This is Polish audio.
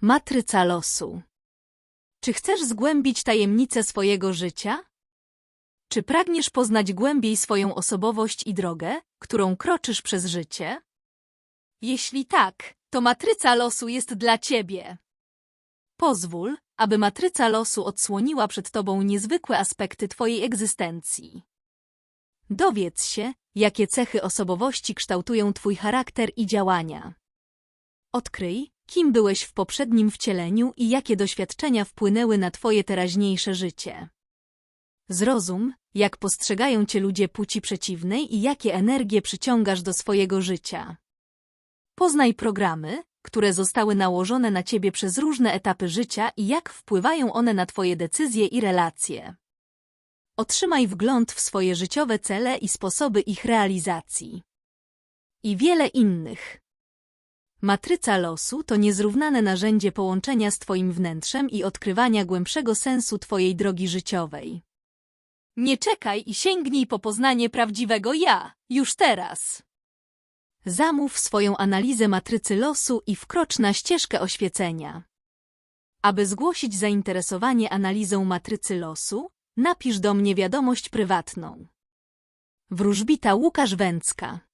Matryca losu. Czy chcesz zgłębić tajemnice swojego życia? Czy pragniesz poznać głębiej swoją osobowość i drogę, którą kroczysz przez życie? Jeśli tak, to matryca losu jest dla ciebie. Pozwól, aby matryca losu odsłoniła przed tobą niezwykłe aspekty twojej egzystencji. Dowiedz się, jakie cechy osobowości kształtują twój charakter i działania. Odkryj, kim byłeś w poprzednim wcieleniu i jakie doświadczenia wpłynęły na twoje teraźniejsze życie. Zrozum, jak postrzegają cię ludzie płci przeciwnej i jakie energie przyciągasz do swojego życia. Poznaj programy, które zostały nałożone na ciebie przez różne etapy życia i jak wpływają one na twoje decyzje i relacje. Otrzymaj wgląd w swoje życiowe cele i sposoby ich realizacji. I wiele innych. Matryca losu to niezrównane narzędzie połączenia z Twoim wnętrzem i odkrywania głębszego sensu Twojej drogi życiowej. Nie czekaj i sięgnij po poznanie prawdziwego ja, już teraz. Zamów swoją analizę matrycy losu i wkrocz na ścieżkę oświecenia. Aby zgłosić zainteresowanie analizą matrycy losu, napisz do mnie wiadomość prywatną. Wróżbita Łukasz Węcka